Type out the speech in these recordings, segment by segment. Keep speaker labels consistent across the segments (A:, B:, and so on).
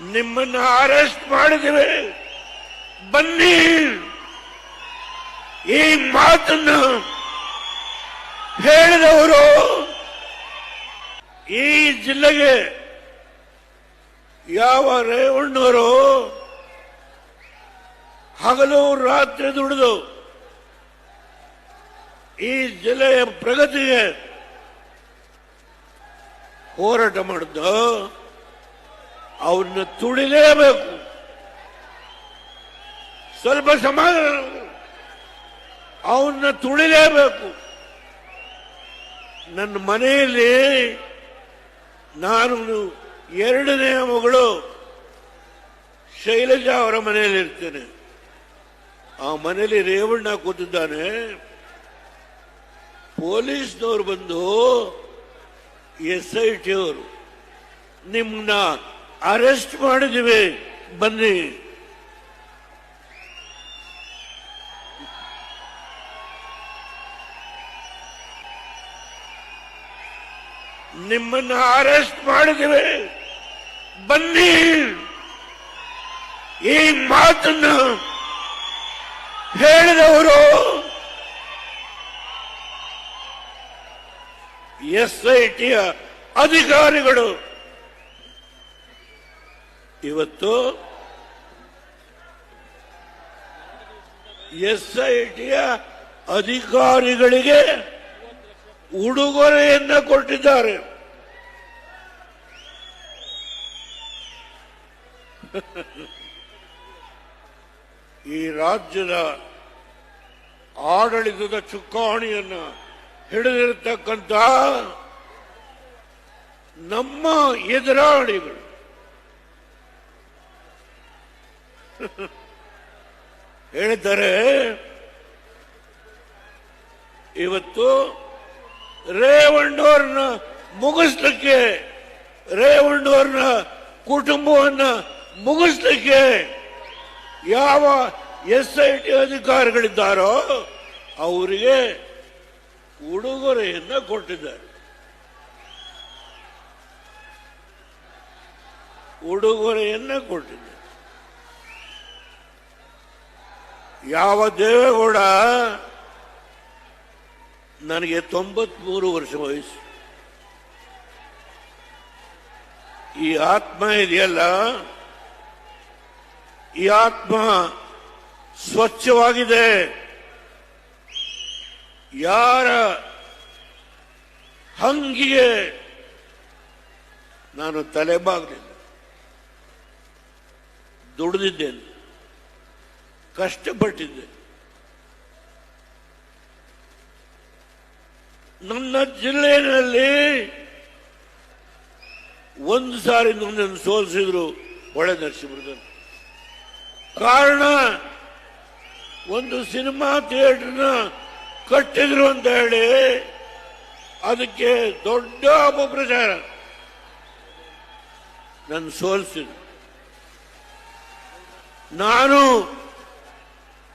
A: ನಿಮ್ಮನ್ನ ಅರೆಸ್ಟ್ ಮಾಡಿದ್ದೇವೆ. ಬನ್ನಿ. ಈ ಮಾತನ್ನು ಹೇಳಿದವರು ಈ ಜಿಲ್ಲೆಗೆ ಯಾವ ರೇವಣ್ಣವರು ಹಗಲು ರಾತ್ರಿ ದುಡಿದು ಈ ಜಿಲ್ಲೆಯ ಪ್ರಗತಿಗೆ ಹೋರಾಟ ಮಾಡಿದ್ದು. ಅವನ್ನ ತುಳಿಲೇಬೇಕು ಸ್ವಲ್ಪ ಸಮಾಧಾನ ಅವನ್ನ ತುಳಿಲೇಬೇಕು ನನ್ನ ಮನೆಯಲ್ಲಿ ನಾನು ಎರಡನೇ ಮಗಳು ಶೈಲಜಾ ಅವರ ಮನೆಯಲ್ಲಿ ಇರ್ತೇನೆ. ಆ ಮನೆಯಲ್ಲಿ ರೇವಣ್ಣ ಕೂತಿದ್ದಾನೆ. ಪೊಲೀಸ್ನವ್ರು ಬಂದು ಎಸ್ ಐ ಟಿ ಅವರು ನಿಮ್ಮನ್ನ ಅರೆಸ್ಟ್ ಮಾಡಿದ್ದೀವಿ. ಬನ್ನಿ. ನಿಮ್ಮನ್ನ ಅರೆಸ್ಟ್ ಮಾಡಿದ್ದೇವೆ. ಬನ್ನಿ. ಈ ಮಾತನ್ನ ಹೇಳಿದವರು ಎಸ್ ಐ ಟಿಯ ಅಧಿಕಾರಿಗಳು. ಇವತ್ತು ಎಸ್ ಐ ಟಿಯ ಅಧಿಕಾರಿಗಳಿಗೆ ಉಡುಗೊರೆಯನ್ನ ಕೊಟ್ಟಿದ್ದಾರೆ. ಈ ರಾಜ್ಯದ ಆಡಳಿತದ ಚುಕ್ಕಾಣಿಯನ್ನು ಹಿಡಿದಿರತಕ್ಕಂತಹ ನಮ್ಮ ಎದುರಾಳಿಗಳು ಹೇಳ್ತಾರೆ ಇವತ್ತು ರೇವಣ್ಣವ್ರನ್ನ ಮುಗಿಸ್ಲಿಕ್ಕೆ, ರೇವಣ್ಣವ್ರನ್ನ ಕುಟುಂಬವನ್ನ ಮುಗಿಸ್ಲಿಕ್ಕೆ ಯಾವ ಎಸ್ ಐ ಟಿ ಅಧಿಕಾರಿಗಳಿದ್ದಾರೋ ಅವರಿಗೆ ಉಡುಗೊರೆಯನ್ನ ಕೊಟ್ಟಿದ್ದಾರೆ. ಉಡುಗೊರೆಯನ್ನ ಕೊಟ್ಟಿದ್ದಾರೆ. ಯಾವ ದೇವೇಗೌಡ ನನಗೆ ತೊಂಬತ್ಮೂರು ವರ್ಷ ವಯಸ್ಸು. ಈ ಆತ್ಮ ಇದೆಯಲ್ಲ, ಈ ಆತ್ಮ ಸ್ವಚ್ಛವಾಗಿದೆ. ಯಾರ ಹಂಗಿಗೆ ನಾನು ತಲೆಬಾಗಲಿಲ್ಲ, ದುಡಿದಿದ್ದೇನೆ. ಕಷ್ಟಪಟ್ಟಿದ್ದೆ. ನನ್ನ ಜಿಲ್ಲೆಯಲ್ಲಿ ಒಂದು ಸಾರಿ ನನ್ನನ್ನು ಸೋಲಿಸಿದ್ರು ಒಳ್ಳೆ ನರಸಿಂಹರ್ಧನ್ ಕಾರಣ, ಒಂದು ಸಿನಿಮಾ ಥಿಯೇಟರ್ನ ಕಟ್ಟಿದ್ರು ಅಂತ ಹೇಳಿ ಅದಕ್ಕೆ ದೊಡ್ಡ ಅಪಪ್ರಚಾರ. ನನ್ನ ಸೋಲಿಸಿದ್ರು. ನಾನು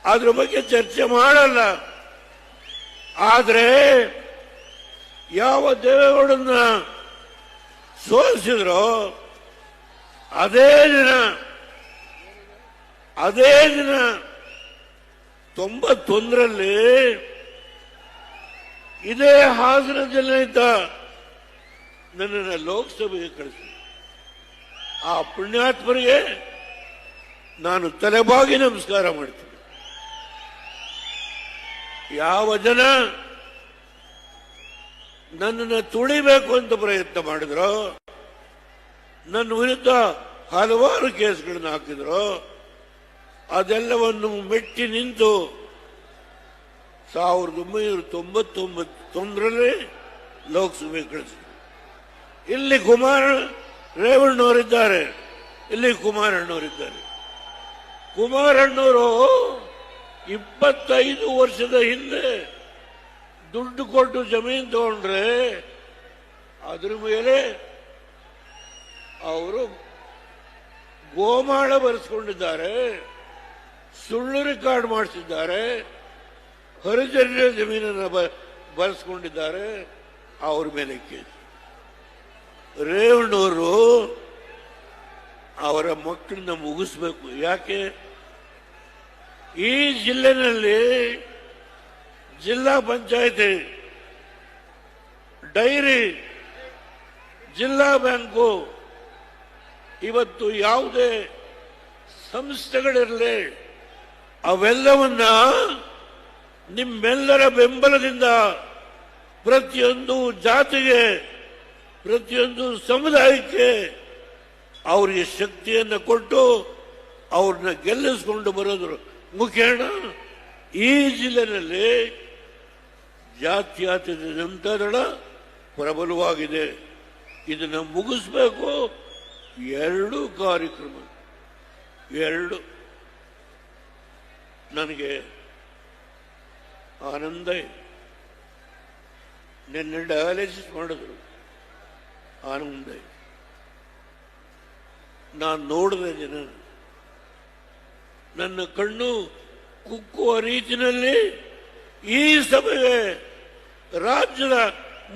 A: ಅದ್ರ ಬಗ್ಗೆ ಚರ್ಚೆ ಮಾಡಲ್ಲ. ಆದರೆ ಯಾವ ದೇವೇಗೌಡನ್ನ ಸೋಲಿಸಿದ್ರೋ ಅದೇ ದಿನ ಅದೇ ದಿನ ತೊಂಬತ್ತೊಂದರಲ್ಲಿ ಇದೇ ಹಾಸನ ಜಿಲ್ಲೆಯಿಂದ ನನ್ನನ್ನು ಲೋಕಸಭೆಗೆ ಕಳಿಸಿ. ಆ ಪುಣ್ಯಾತ್ಮರಿಗೆ ನಾನು ತಲೆಬಾಗಿ ನಮಸ್ಕಾರ ಮಾಡ್ತೀನಿ. ಯಾವ ಜನ ನನ್ನನ್ನು ತುಳಿಬೇಕು ಅಂತ ಪ್ರಯತ್ನ ಮಾಡಿದ್ರು, ನನ್ನ ವಿರುದ್ಧ ಹಲವಾರು ಕೇಸ್ಗಳನ್ನು ಹಾಕಿದ್ರು, ಅದೆಲ್ಲವನ್ನು ಮೆಟ್ಟಿ ನಿಂತು ಸಾವಿರದ ಒಂಬೈನೂರ ತೊಂಬತ್ತೊಂಬತ್ತೊಂದರಲ್ಲಿ ಲೋಕಸಭೆ ಕಳಿಸಿದ್ರು. ಇಲ್ಲಿ ಕುಮಾರ ರೇವಣ್ಣವರಿದ್ದಾರೆ. ಇಲ್ಲಿ ಕುಮಾರಣ್ಣವರಿದ್ದಾರೆ. ಕುಮಾರಣ್ಣವರು ಇಪ್ಪತ್ತೈದು ವರ್ಷದ ಹಿಂದೆ ದುಡ್ಡು ಕೊಟ್ಟು ಜಮೀನು ತಗೊಂಡ್ರೆ ಅದ್ರ ಮೇಲೆ ಅವರು ಗೋಮಾಳ ಬರೆಸ್ಕೊಂಡಿದ್ದಾರೆ, ಸುಳ್ಳು ರೆಕಾರ್ಡ್ ಮಾಡಿಸಿದ್ದಾರೆ ಹರಿಜನ ಜಮೀನನ್ನು ಬ- ಬರೆಸ್ಕೊಂಡಿದ್ದಾರೆ, ಅವ್ರ ಮೇಲೆ ಕೇಸ್. ರೇವಣ್ಣವರು ಅವರ ಮಕ್ಕಳನ್ನ ಮುಗಿಸ್ಬೇಕು. ಯಾಕೆ? ಈ ಜಿಲ್ಲೆನಲ್ಲಿ ಜಿಲ್ಲಾ ಪಂಚಾಯತಿ, ಡೈರಿ, ಜಿಲ್ಲಾ ಬ್ಯಾಂಕು ಇವತ್ತು ಯಾವುದೇ ಸಂಸ್ಥೆಗಳಿರಲಿ, ಅವೆಲ್ಲವನ್ನ ನಿಮ್ಮೆಲ್ಲರ ಬೆಂಬಲದಿಂದ ಪ್ರತಿಯೊಂದು ಜಾತಿಗೆ, ಪ್ರತಿಯೊಂದು ಸಮುದಾಯಕ್ಕೆ ಅವರಿಗೆ ಶಕ್ತಿಯನ್ನು ಕೊಟ್ಟು ಅವ್ರನ್ನ ಗೆಲ್ಲಿಸ್ಕೊಂಡು ಬರೋದ್ರ. ಮುಖೇಣ, ಈ ಜಿಲ್ಲೆನಲ್ಲಿ ಜನತಾ ದಳ ಪ್ರಬಲವಾಗಿದೆ. ಇದನ್ನು ಮುಗಿಸ್ಬೇಕು. ಎರಡು ಕಾರ್ಯಕ್ರಮ. ಎರಡು. ನನಗೆ ಆನಂದ ಇದೆ. ನಿನ್ನೆ ಡಯಾಲಿಸಿಸ್ ಮಾಡಿದ್ರು. ಆನಂದ ಇದೆ. ನಾನು ನೋಡಿದೆ ಜನ ನನ್ನ ಕಣ್ಣು ಕುಕ್ಕುವ ರೀತಿಯಲ್ಲಿ ಈ ಸಭೆಗೆ ರಾಜ್ಯದ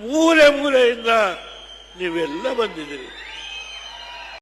A: ಮೂಲೆ ಮೂಲೆಯಿಂದ ನೀವೆಲ್ಲ ಬಂದಿದ್ದೀರಿ.